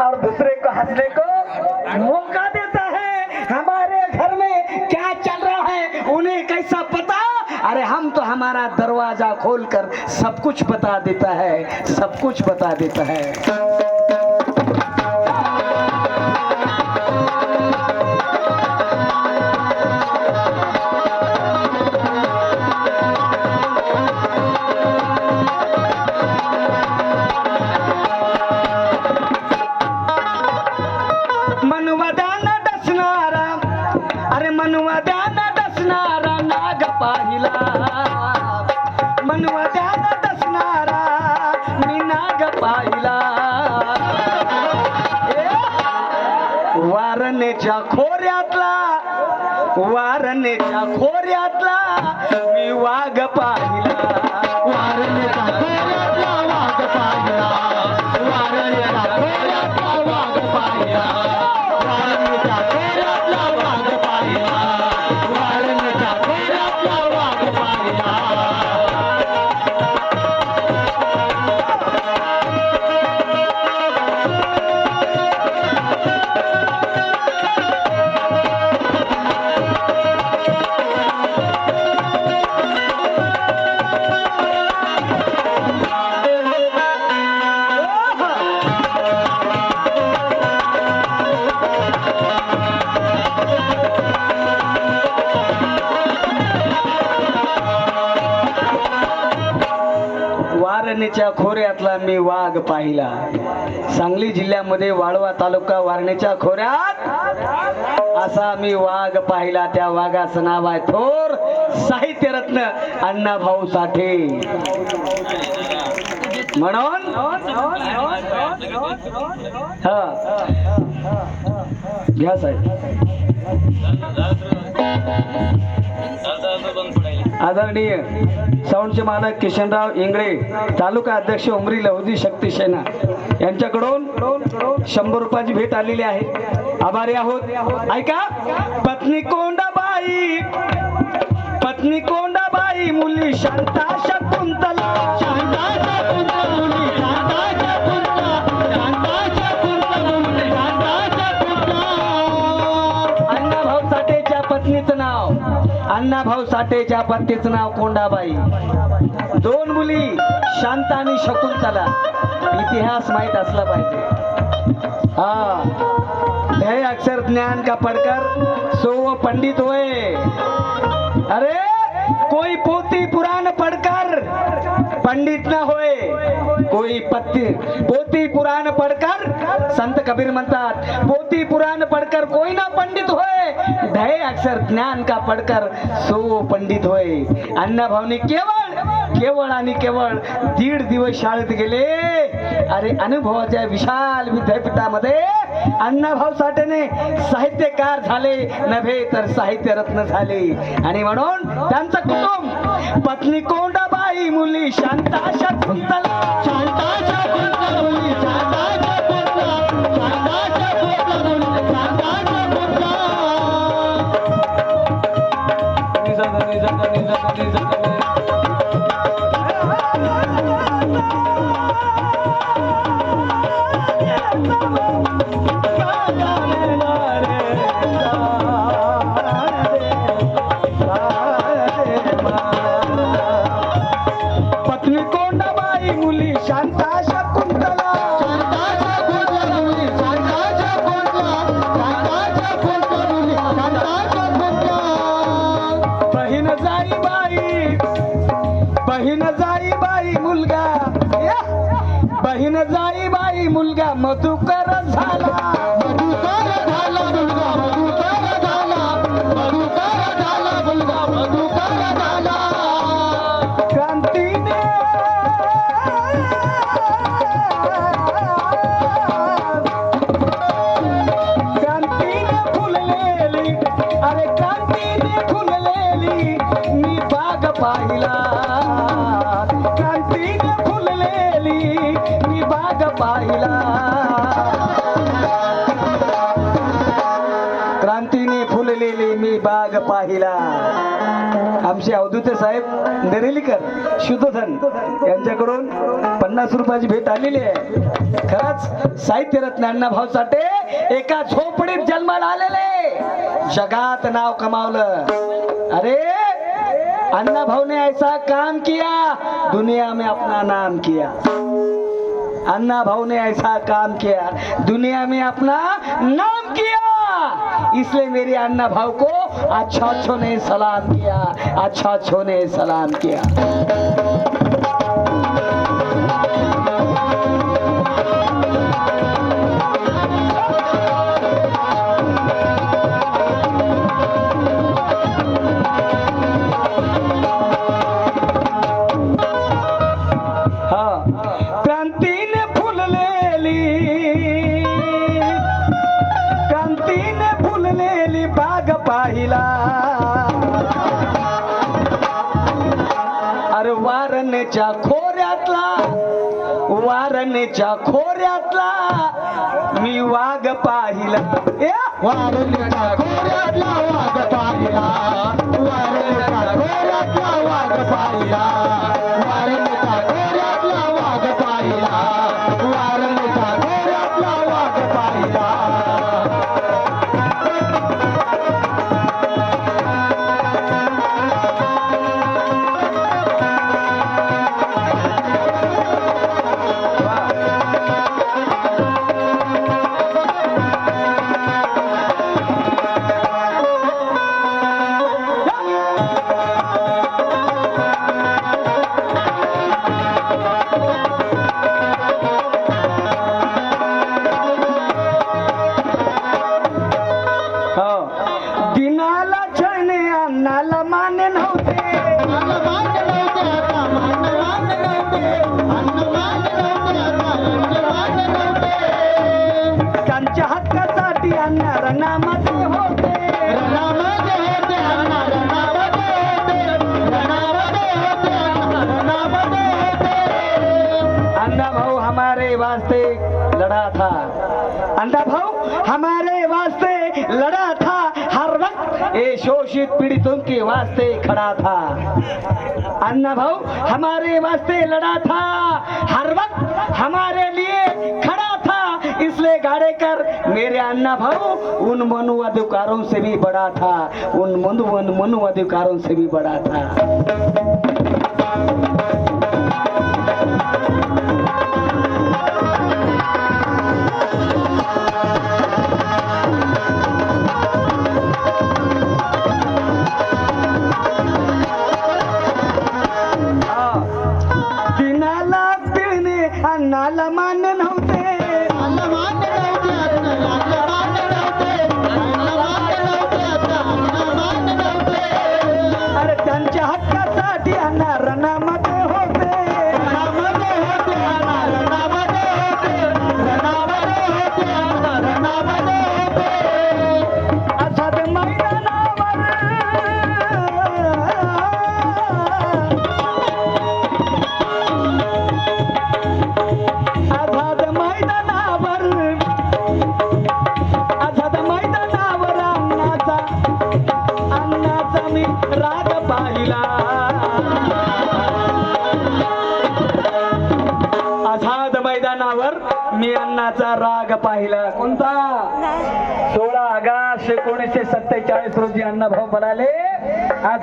और दूसरे को हंसने को मौका देता है। हमारे घर में क्या चल रहा है, उन्हें कैसा पता? अरे, हम तो हमारा दरवाज़ा खोलकर सब कुछ बता देता है, सब कुछ बता देता है। अरे मनवदान डसणारा नाग पाहिला. मनवदान दसणारा मी नाग पाहिला. वारणेच्या खोऱ्यातला वारणेच्या खोऱ्यातला मी वाघ पाहिला. वारणेच्या खोऱ्यातला वाघ पाहिला. वारणेच्या खोऱ्यातला वाघ पाहिला. वारणेच्या खोऱ्यातला मी वाघ पाहिला. सांगली जिल्ह्यामध्ये वाळवा तालुका वारणेच्या खोऱ्यात असा मी वाघ पाहिला. त्या वाघाचं नाव आहे थोर साहित्यरत्न अण्णाभाऊ साठे. म्हणून घ्या साहेब. आदरणीय साऊंडचे मालक किशनराव इंगळे तालुका अध्यक्ष उमरी लहुदी शक्ती सेना. यांच्याकडून शंभर रुपयाची भेट आलेली आहे. आभारी आहोत. ऐका. पत्नी कोंडाबाई. पत्नी कोंडाबाई मुली शांता शकुंतला. शांता शकुंतला. मुली शांता शकुंतला अण्णाभाऊ साठेच्या पत्नीचं नाव कोंडाबाई. दोन मुली शांत आणि शकुंतला. इतिहास माहीत असला पाहिजे. हा. अक्षर ज्ञान का पडकर? सो वो पंडित होय. अरे कोई पोती पुराण पडकर? पंडित ना होय. कोई पत्ती पोती पुराण पडकर? संत कबीर म्हणतात पोती पुराण पडकर कोई ना पंडित होय. ध्येय अक्षर ज्ञान का पढ़कर सो पंडित व्हय अण्णाभावने केवळ केवळ आणि केवळ दीड दिवस शाळेत गेले. अरे अनुभवाच्या विशाल विद्यापीठामध्ये अण्णाभाऊ साठेने साहित्यकार झाले नव्हे तर साहित्यरत्न झाले. आणि म्हणून त्यांचं कुटुंब पत्नी कोंडाबाई मुली शांताशा शकुंतला शांताशा मुली निजा निजा निजा निजा बहीण जाई बाई मुलगा. बहीण जाई बाई मुलगा मधुकर झाला. मी बाग पाहिला. क्रांतीने फुललेली मी बाग पाहिला. आमचे अवधूते साहेब नेरेलीकर शुद्धधन यांच्याकडून पन्नास रुपयाची भेट आलेली आहे. खरंच साहित्य रत्न अण्णा भाऊ साठे एका झोपडीत जन्माला आलेले. जगात नाव कमावलं. अरे अण्णा भाऊ ने ऐसा काम किया दुनिया में अपना नाम किया. अन्ना भाव ने ऐसा काम किया, दुनिया में अपना नाम किया। इसलिए मेरे अन्ना भाव को अच्छा अच्छो ने सलाम किया अच्छा अच्छो ने सलाम किया। फुललेली बाग पाहिला. अरे वारणच्या खोऱ्यातला वारणच्या खोऱ्यातला मी वाघ पाहिला. वारणच्या खोऱ्यातला वाघ पाहिला. अन्ना भाऊ हमारे वास्ते लड़ा था। अन्ना भाऊ हमारे वास्ते लड़ा था। हर वक्त ये शोषित पीड़ितों के वास्ते खड़ा था। अन्ना भाऊ हमारे वास्ते लड़ा था। हर वक्त हमारे लिए खड़ा था। इसलिए गाड़े कर मेरे अन्ना भाऊ उन मनु अधिकारों से भी बड़ा था। उन मनु मनु अधिकारों से भी बड़ा था। मी अण्णाचा राग पाहिला. कोणता? सोळा ऑगस्ट एकोणीसशे सत्तेचाळीस रोजी अण्णाभाऊ म्हणाले